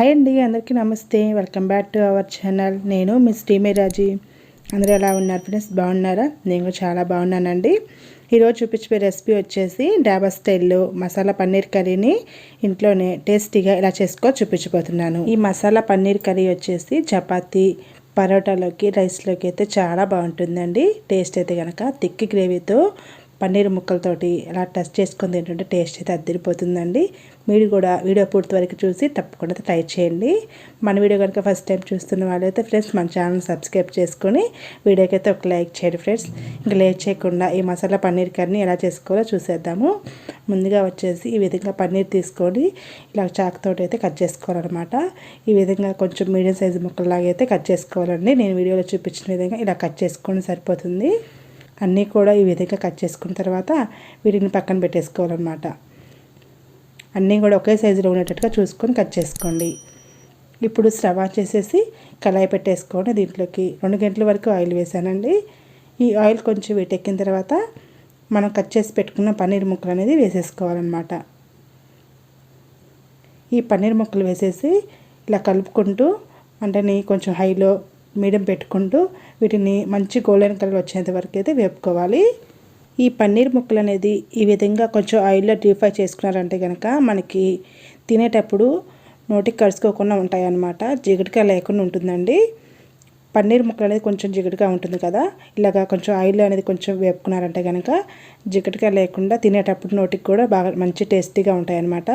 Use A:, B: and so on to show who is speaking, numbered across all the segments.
A: Hi అండి అందరికీ నమస్తే. Welcome back to our channel నేను మిస్ టీమేరాజీ అందరూ ఎలా ఉన్నారు ఫ్రెండ్స్ బాగున్నారా? నేను కూడా చాలా బాగున్నానండి. ఈరోజు చూపించే రెసిపీ వచ్చేసి డాబా స్టైల్లో మసాలా పన్నీర్ కర్రీని ఇంట్లోనే టేస్టీగా ఇలా చేసుకో చూపించబోతున్నాను. ఈ మసాలా పన్నీర్ కర్రీ వచ్చేసి చపాతీ పరోటాలోకి రైస్లోకి అయితే చాలా బాగుంటుందండి. టేస్ట్ అయితే కనుక తిక్కి గ్రేవీతో పన్నీర్ ముక్కలతోటి ఇలా టెస్ట్ చేసుకుని ఏంటంటే టేస్ట్ అయితే అద్దరిపోతుందండి. మీరు కూడా వీడియో పూర్తి వరకు చూసి తప్పకుండా ట్రై చేయండి. మన వీడియో కనుక ఫస్ట్ టైం చూస్తున్న వాళ్ళైతే ఫ్రెండ్స్ మన ఛానల్ సబ్స్క్రైబ్ చేసుకొని వీడియోకి అయితే ఒక లైక్ చేయండి ఫ్రెండ్స్. ఇంకా లేట్ చేయకుండా ఈ మసాలా పన్నీర్ కర్రీ ఎలా చేసుకోవాలో చూసేద్దాము. ముందుగా వచ్చేసి ఈ విధంగా పన్నీర్ తీసుకొని ఇలా చాకుతోటి అయితే కట్ చేసుకోవాలన్నమాట. ఈ విధంగా కొంచెం మీడియం సైజు ముక్కల్లాగా అయితే కట్ చేసుకోవాలండి. నేను వీడియోలో చూపించిన విధంగా ఇలా కట్ చేసుకొని సరిపోతుంది. అన్నీ కూడా ఈ విధంగా కట్ చేసుకున్న తర్వాత వీటిని పక్కన పెట్టేసుకోవాలన్నమాట. అన్నీ కూడా ఒకే సైజులో ఉండేటట్టుగా చూసుకొని కట్ చేసుకోండి. ఇప్పుడు స్టవ్ ఆన్ చేసేసి కళాయి పెట్టేసుకోండి దీంట్లోకి. రెండు గంటల వరకు ఆయిల్ వేసానండి. ఈ ఆయిల్ కొంచెం వేటెక్కిన తర్వాత మనం కట్ చేసి పెట్టుకున్న పన్నీర్ ముక్కలు అనేది వేసేసుకోవాలన్నమాట. ఈ పన్నీర్ ముక్కలు వేసేసి ఇలా కలుపుకుంటూ అంటే కొంచెం హైలో మీడియం పెట్టుకుంటూ వీటిని మంచి గోల్డెన్ కలర్ వచ్చేంత వరకు అయితే వేపుకోవాలి. ఈ పన్నీర్ ముక్కలు అనేది ఈ విధంగా కొంచెం ఆయిల్లో డీప్ ఫ్రై చేసుకున్నారంటే కనుక మనకి తినేటప్పుడు నోటికి కలుసుకోకుండా ఉంటాయన్నమాట. జిగటిగా లేకుండా ఉంటుందండి. పన్నీర్ ముక్కలు అనేది కొంచెం జిగటిగా ఉంటుంది కదా. ఇలాగా కొంచెం ఆయిల్ అనేది కొంచెం వేపుకున్నారంటే కనుక జిగటిగా లేకుండా తినేటప్పుడు నోటికి కూడా బాగా మంచి టేస్టీగా ఉంటాయన్నమాట.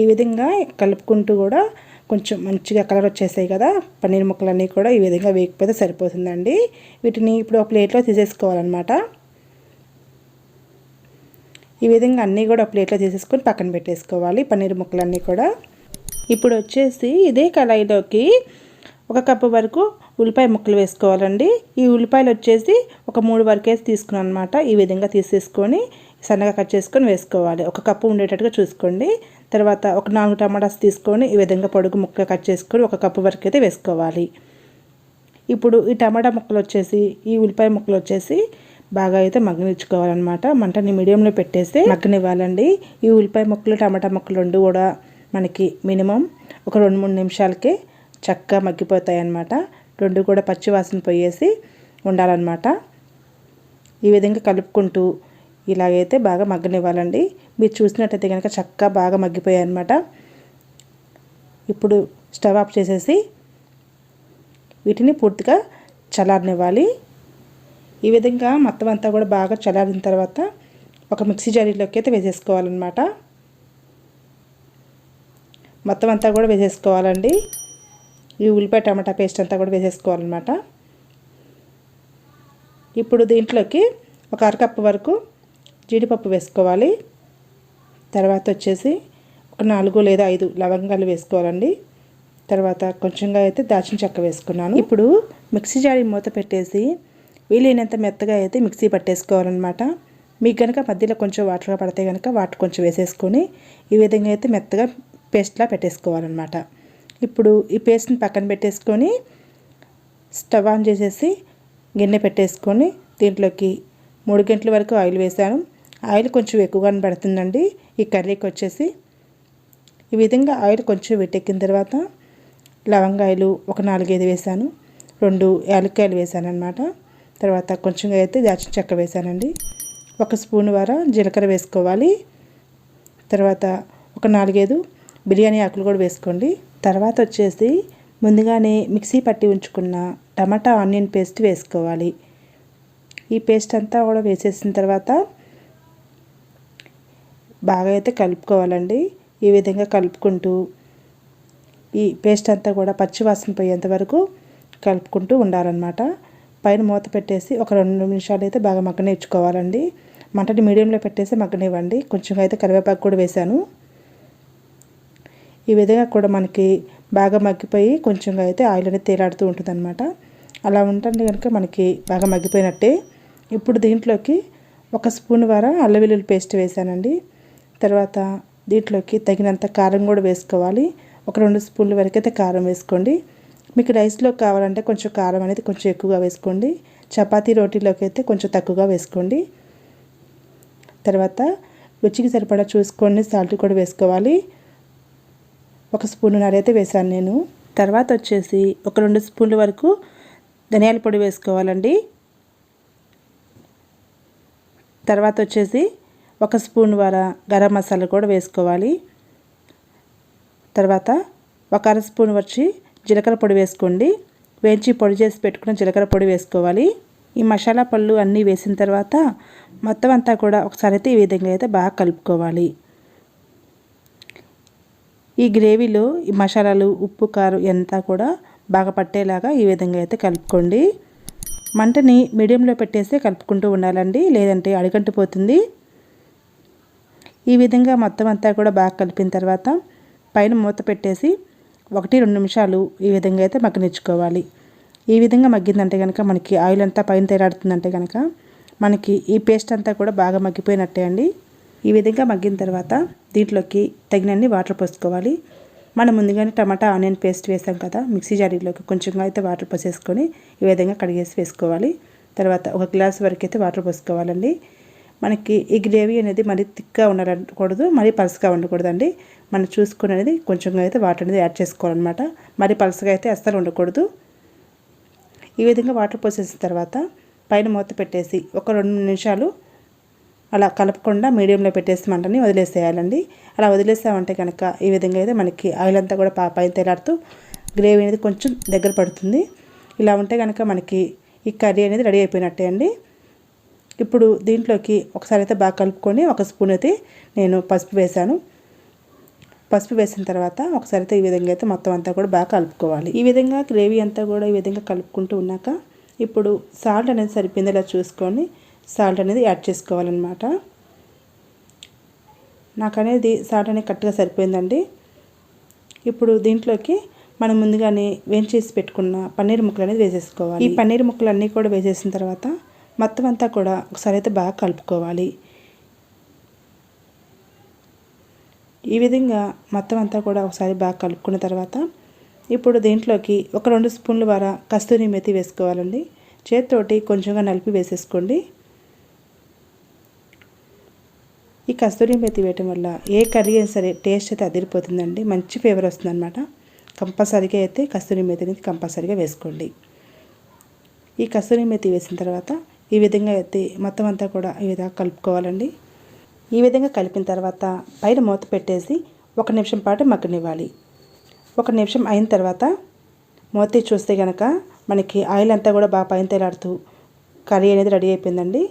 A: ఈ విధంగా కలుపుకుంటూ కూడా కొంచెం మంచిగా కలర్ వచ్చేసాయి కదా పన్నీర్ ముక్కలన్నీ కూడా ఈ విధంగా వేగిపోతే సరిపోతుందండి. వీటిని ఇప్పుడు ఒక ప్లేట్లో తీసేసుకోవాలన్నమాట. ఈ విధంగా అన్నీ కూడా ప్లేట్లో తీసేసుకొని పక్కన పెట్టేసుకోవాలి పన్నీర్ ముక్కలన్నీ కూడా. ఇప్పుడు వచ్చేసి ఇదే కళాయిలోకి ఒక కప్పు వరకు ఉల్లిపాయ ముక్కలు వేసుకోవాలండి. ఈ ఉల్లిపాయలు వచ్చేసి ఒక మూడు వరకేసి తీసుకున్నాను అనమాట ఈ విధంగా తీసేసుకొని సన్నగా కట్ చేసుకొని వేసుకోవాలి. ఒక కప్పు ఉండేటట్టుగా చూసుకోండి. తర్వాత ఒక నాలుగు టమాటాస్ తీసుకొని ఈ విధంగా పొడుగు ముక్క కట్ చేసుకొని ఒక కప్పు వరకు అయితే వేసుకోవాలి. ఇప్పుడు ఈ టమాటా ముక్కలు వచ్చేసి ఈ ఉల్లిపాయ ముక్కలు వచ్చేసి బాగా అయితే మగ్గనిచ్చుకోవాలన్నమాట. మంటని మీడియంలో పెట్టేసి మగ్గనివ్వాలండి. ఈ ఉల్లిపాయ ముక్కలు టమాటా ముక్కలు రెండు కూడా మనకి మినిమం ఒక రెండు మూడు నిమిషాలకే చక్కగా మగ్గిపోతాయి అన్నమాట రెండు కూడా పచ్చి వాసన పోయేసి ఉండాలన్నమాట. ఈ విధంగా కలుపుకుంటూ ఇలాగైతే బాగా మగ్గనివ్వాలండి. మీరు చూసినట్టయితే కనుక చక్కగా బాగా మగ్గిపోయాయి అనమాట ఇప్పుడు స్టవ్ ఆఫ్ చేసేసి వీటిని పూర్తిగా చల్లారనివ్వాలి. ఈ విధంగా మొత్తం అంతా కూడా బాగా చల్లారిన తర్వాత ఒక మిక్సీ జారీలోకి అయితే వేసేసుకోవాలన్నమాట. మొత్తం అంతా కూడా వేసేసుకోవాలండి. ఈ ఉల్లిపాయ టమాటా పేస్ట్ అంతా కూడా వేసేసుకోవాలన్నమాట. ఇప్పుడు దీంట్లోకి ఒక అరకప్పు వరకు జీడిపప్పు వేసుకోవాలి. తర్వాత వచ్చేసి ఒక నాలుగు లేదా ఐదు లవంగాలు వేసుకోవాలండి. తర్వాత కొంచెంగా అయితే దాచిన చెక్క వేసుకున్నాను. ఇప్పుడు మిక్సీ జాడి మూత పెట్టేసి వీలైనంత మెత్తగా అయితే మిక్సీ పట్టేసుకోవాలన్నమాట. మీకు కనుక మధ్యలో కొంచెం వాటర్గా పడితే కనుక వాటర్ కొంచెం వేసేసుకొని ఈ విధంగా అయితే మెత్తగా పేస్ట్లా పెట్టేసుకోవాలన్నమాట. ఇప్పుడు ఈ పేస్ట్ని పక్కన పెట్టేసుకొని స్టవ్ ఆన్ చేసేసి గిన్నె పెట్టేసుకొని దీంట్లోకి మూడు గంటల వరకు ఆయిల్ వేసాను ఆయిల్ కొంచెం ఎక్కువగానే పడుతుందండి. ఈ కర్రీకి వచ్చేసి ఈ విధంగా ఆయిల్ కొంచెం వెట్టెక్కిన తర్వాత లవంగాయలు ఒక నాలుగైదు వేసాను. రెండు యాలక్కాయలు వేసాను అనమాట తర్వాత కొంచెంగా అయితే దాచిన చెక్క వేసానండి. ఒక స్పూన్ వర జీలకర్ర వేసుకోవాలి. తర్వాత ఒక నాలుగైదు బిర్యానీ ఆకులు కూడా వేసుకోండి. తర్వాత వచ్చేసి ముందుగానే మిక్సీ పట్టి ఉంచుకున్న టమాటా ఆనియన్ పేస్ట్ వేసుకోవాలి. ఈ పేస్ట్ అంతా కూడా వేసేసిన తర్వాత బాగా అయితే కలుపుకోవాలండి. ఈ విధంగా కలుపుకుంటూ ఈ పేస్ట్ అంతా కూడా పచ్చివాసన పోయేంత వరకు కలుపుకుంటూ ఉండాలన్నమాట. పైన మూత పెట్టేసి ఒక రెండు నిమిషాలు అయితే బాగా మగ్గనిచ్చుకోవాలండి. మంటని మీడియంలో పెట్టేసి మగ్గనివ్వండి. కొంచెం అయితే కరివేపాకు కూడా వేశాను ఈ విధంగా కూడా మనకి బాగా మగ్గిపోయి కొంచెంగా అయితే ఆయిల్ అనేది తేలాడుతూ ఉంటుందన్నమాట. అలా ఉంటుంది కనుక మనకి బాగా మగ్గిపోయినట్టే. ఇప్పుడు దీంట్లోకి ఒక స్పూన్ వర అల్లం వెల్లుల్లి పేస్ట్ వేసానండి. తర్వాత దీంట్లోకి తగినంత కారం కూడా వేసుకోవాలి. ఒక రెండు స్పూన్ల వరకు అయితే కారం వేసుకోండి. మీకు రైస్లో కావాలంటే కొంచెం కారం అనేది కొంచెం ఎక్కువగా వేసుకోండి. చపాతీ రోటీలోకి అయితే కొంచెం తక్కువగా వేసుకోండి. తర్వాత రుచికి సరిపడా చూసుకోండి సాల్ట్ కూడా వేసుకోవాలి. ఒక స్పూన్ అయితే వేసాను నేను. తర్వాత వచ్చేసి ఒక రెండు స్పూన్ల వరకు ధనియాల పొడి వేసుకోవాలండి. తర్వాత వచ్చేసి ఒక స్పూన్ వర గరం మసాలా కూడా వేసుకోవాలి. తర్వాత ఒక అర స్పూన్ వచ్చి జీలకర్ర పొడి వేసుకోండి. వేయించి పొడి చేసి పెట్టుకున్న జీలకర్ర పొడి వేసుకోవాలి. ఈ మసాలా పళ్ళు అన్నీ వేసిన తర్వాత మొత్తం అంతా కూడా ఒకసారి అయితే ఈ విధంగా అయితే బాగా కలుపుకోవాలి. ఈ గ్రేవీలో ఈ మసాలాలు ఉప్పు కారం ఎంత కూడా బాగా పట్టేలాగా ఈ విధంగా అయితే కలుపుకోండి. మంటని మీడియంలో పెట్టేస్తే కలుపుకుంటూ ఉండాలండి. లేదంటే అడిగంటిపోతుంది. ఈ విధంగా మొత్తం అంతా కూడా బాగా కలిపిన తర్వాత పైన మూత పెట్టేసి ఒకటి రెండు నిమిషాలు ఈ విధంగా అయితే మగ్గనిచ్చుకోవాలి. ఈ విధంగా మగ్గిందంటే కనుక మనకి ఆయిల్ అంతా పైన తేలాడుతుందంటే కనుక మనకి ఈ పేస్ట్ అంతా కూడా బాగా మగ్గిపోయినట్టే అండి. ఈ విధంగా మగ్గిన తర్వాత దీంట్లోకి తగినన్ని వాటర్ పోసుకోవాలి. మనం ముందుగానే టమాటా ఆనియన్ పేస్ట్ వేసాం కదా మిక్సీ జారీలోకి కొంచెంగా అయితే వాటర్ పోసేసుకొని ఈ విధంగా కడిగేసి వేసుకోవాలి. తర్వాత ఒక గ్లాస్ వరకు అయితే వాటర్ పోసుకోవాలండి. మనకి ఈ గ్రేవీ అనేది మరీ థిక్గా ఉండకూడదు మరీ పలుసుగా ఉండకూడదండి. మనం చూసుకుని అనేది కొంచెంగా అయితే వాటర్ అనేది యాడ్ చేసుకోవాలన్నమాట. మరీ పలుసుగా అయితే అస్సలు ఉండకూడదు. ఈ విధంగా వాటర్ పోసేసిన తర్వాత పైన మూత పెట్టేసి ఒక రెండు నిమిషాలు అలా కలపకుండా మీడియంలో పెట్టేసి మంటని వదిలేసేయాలండి. అలా వదిలేసామంటే కనుక ఈ విధంగా అయితే మనకి ఆయిల్ అంతా కూడా పైన తేలాడుతూ గ్రేవీ అనేది కొంచెం దగ్గర పడుతుంది. ఇలా ఉంటే కనుక మనకి ఈ కర్రీ అనేది రెడీ అయిపోయినట్టే అండి. ఇప్పుడు దీంట్లోకి ఒకసారి అయితే బాగా కలుపుకొని ఒక స్పూన్ అయితే నేను పసుపు వేశాను. పసుపు వేసిన తర్వాత ఒకసారి అయితే ఈ విధంగా అయితే మొత్తం అంతా కూడా బాగా కలుపుకోవాలి. ఈ విధంగా గ్రేవీ అంతా కూడా ఈ విధంగా కలుపుకుంటూ ఉన్నాక ఇప్పుడు సాల్ట్ అనేది సరిపోయిందేలా చూసుకొని సాల్ట్ అనేది యాడ్ చేసుకోవాలన్నమాట. నాకు అనేది సాల్ట్ అనేది కరెక్ట్గా సరిపోయిందండి. ఇప్పుడు దీంట్లోకి మనం ముందుగానే వేయించేసి పెట్టుకున్న పన్నీర్ ముక్కలు అనేది వేసేసుకోవాలి. ఈ పన్నీర్ ముక్కలు అన్నీ కూడా వేసేసిన తర్వాత మొత్తం అంతా కూడా ఒకసారి అయితే బాగా కలుపుకోవాలి. ఈ విధంగా మొత్తం అంతా కూడా ఒకసారి బాగా కలుపుకున్న తర్వాత ఇప్పుడు దీంట్లోకి ఒక రెండు స్పూన్ల ద్వారా కస్తూరి మెతి వేసుకోవాలండి. చేతితోటి కొంచెంగా నలిపి వేసేసుకోండి. ఈ కస్తూరి మెతి వేయటం వల్ల ఏ కర్రీ అయినా సరే టేస్ట్ అయితే అదిరిపోతుందండి. మంచి ఫ్లేవర్ వస్తుందన్నమాట. కంపల్సరీగా అయితే కస్తూరి మెతి అనేది కంపల్సరీగా వేసుకోండి. ఈ కస్తూరి మెతి వేసిన తర్వాత ఈ విధంగా అయితే మొత్తం అంతా కూడా ఈ విధంగా కలుపుకోవాలండి. ఈ విధంగా కలిపిన తర్వాత పైన మూత పెట్టేసి ఒక నిమిషం పాటు మగ్గనివ్వాలి. ఒక నిమిషం అయిన తర్వాత మూత చూస్తే కనుక మనకి ఆయిల్ అంతా కూడా బాగా పైన తేలాడుతూ కర్రీ అనేది రెడీ అయిపోయిందండి.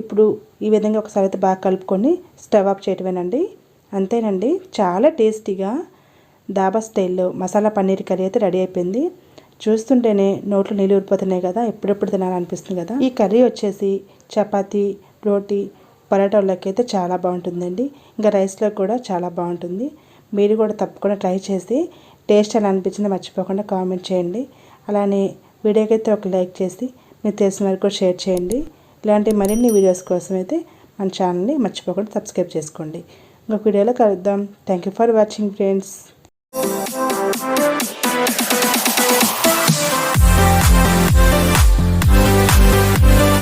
A: ఇప్పుడు ఈ విధంగా ఒకసారి అయితే బాగా కలుపుకొని స్టవ్ ఆఫ్ చేయటమేనండి. అంతేనండి చాలా టేస్టీగా దాబా స్టైల్లో మసాలా పన్నీర్ కర్రీ అయితే రెడీ అయిపోయింది. చూస్తుంటేనే నోట్లో నీళ్ళు ఊరిపోతున్నాయి కదా ఎప్పుడెప్పుడు తినాలనిపిస్తుంది కదా? ఈ కర్రీ వచ్చేసి చపాతీ రోటీ పరోటాలోకి అయితే చాలా బాగుంటుందండి. ఇంకా రైస్లో కూడా చాలా బాగుంటుంది. మీరు కూడా తప్పకుండా ట్రై చేసి టేస్ట్ ఎలా అనిపించిందో మర్చిపోకుండా కామెంట్ చేయండి. అలానే వీడియోకి అయితే ఒక లైక్ చేసి మీకు తెలిసిన వరకు కూడా షేర్ చేయండి. ఇలాంటి మరిన్ని వీడియోస్ కోసం అయితే మన ఛానల్ని మర్చిపోకుండా సబ్స్క్రైబ్ చేసుకోండి. ఇంకొక వీడియోలో కలుద్దాం. Thank you for watching friends.